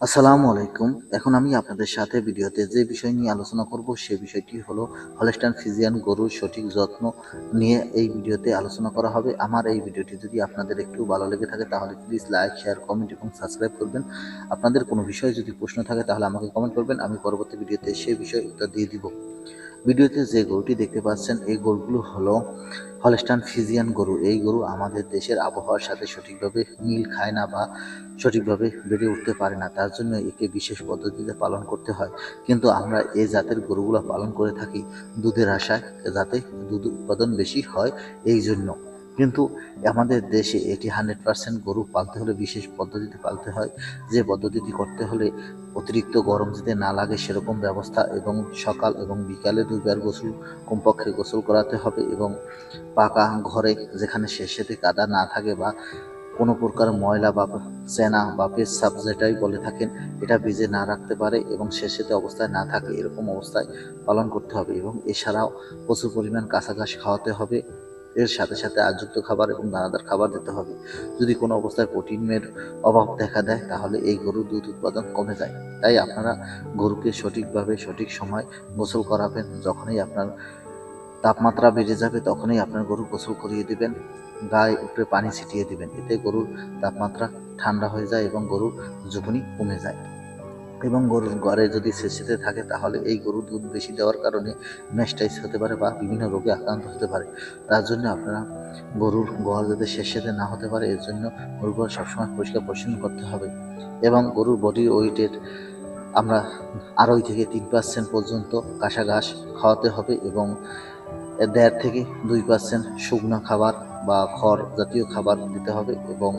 আসসালামু আলাইকুম। এখন আমি আপনাদের সাথে ভিডিওতে যে বিষয় নিয়ে আলোচনা করব, সে বিষয়টি হলো হলেস্টান ফিজিয়ান গরুর সঠিক যত্ন নিয়ে এই ভিডিওতে আলোচনা করা হবে। আমার এই ভিডিওটি যদি আপনাদের একটু ভালো লেগে থাকে, তাহলে প্লিজ লাইক শেয়ার কমেন্ট এবং সাবস্ক্রাইব করবেন। আপনাদের কোনো বিষয়ে যদি প্রশ্ন থাকে, তাহলে আমাকে কমেন্ট করবেন। আমি পরবর্তী ভিডিওতে সেই বিষয়ে উত্তর দিয়ে দিব। ভিডিওতে যে গরুটি দেখতে পাচ্ছেন, এই গরুগুলো হলো হলস্টান ফিজিয়ান গরু। এই গরু আমাদের দেশের আবহাওয়ার সাথে সঠিকভাবে মিল খায় না বা সঠিকভাবে বেড়ে উঠতে পারে না। তার জন্য একে বিশেষ পদ্ধতিতে পালন করতে হয়। কিন্তু আমরা এই জাতের গরুগুলো পালন করে থাকি দুধের আশায়, যাতে দুধ উৎপাদন বেশি হয়। এই জন্য কিন্তু আমাদের দেশে এটি হান্ড্রেড পার্সেন্ট গরু পালতে হলে, বিশেষ পদ্ধতিতে পালতে হয়। যে পদ্ধতিটি করতে হলে অতিরিক্ত গরম যাতে না লাগে, সেরকম ব্যবস্থা এবং সকাল এবং বিকালে দুইবার গোসল, কমপক্ষে গোসল করাতে হবে এবং পাকা ঘরে যেখানে শেষেতে কাদা না থাকে বা কোনো প্রকার ময়লা বা চেনা বা পেশাব যেটাই বলে থাকেন, এটা ভিজে না রাখতে পারে এবং শেষেতে অবস্থায় না থাকে, এরকম অবস্থায় পালন করতে হবে এবং এছাড়াও প্রচুর পরিমাণ কাঁচা ঘাস খাওয়াতে হবে। এর সাথে সাথে আজযুক্ত খাবার এবং দানাদার খাবার দিতে হবে। যদি কোনো অবস্থায় প্রোটিনের অভাব দেখা দেয়, তাহলে এই গরুর দুধ উৎপাদন কমে যায়। তাই আপনারা গরুকে সঠিকভাবে সঠিক সময় গোসল করাবেন। যখনই আপনার তাপমাত্রা বেড়ে যাবে, তখনই আপনার গরু গোসল করিয়ে দিবেন। গায়ে উপরে পানি ছিটিয়ে দিবেন। এতে গরুর তাপমাত্রা ঠান্ডা হয়ে যায় এবং গরুর ঝুঁকুনি কমে যায়। এবং গরুর ঘরে যদি শেষেতে থাকে, তাহলে এই গরু দুধ বেশি দেওয়ার কারণে ম্যাস্টাইস হতে পারে বা বিভিন্ন রোগে আক্রান্ত হতে পারে। তার জন্য আপনারা গরুর ঘর যাতে শেষেতে না হতে পারে, এর জন্য গরুর ঘর সবসময় পরিষ্কার পরিচ্ছন্ন করতে হবে এবং গরুর বডি ওয়েটের আমরা আড়াই থেকে তিন পার্সেন্ট পর্যন্ত কাঁসা ঘাস খাওয়াতে হবে এবং দেড় থেকে দুই পার্সেন্ট শুকনো খাবার বা খড় জাতীয় খাবার দিতে হবে এবং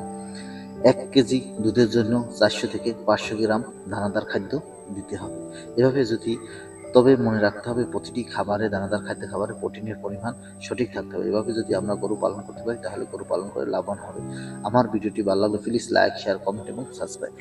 এক কেজি দুধের জন্য চারশো থেকে পাঁচশো গ্রাম দানাদার খাদ্য দিতে হবে। এভাবে যদি, তবে মনে রাখতে হবে প্রতিটি খাবারে দানাদার খাদ্য খাবারে প্রোটিনের পরিমাণ সঠিক থাকতে হবে। এভাবে যদি আমরা গরু পালন করতে পারি, তাহলে গরু পালন করে লাভবান হবে। আমার ভিডিওটি ভালো লাগলে প্লিজ লাইক শেয়ার কমেন্ট এবং সাবস্ক্রাইব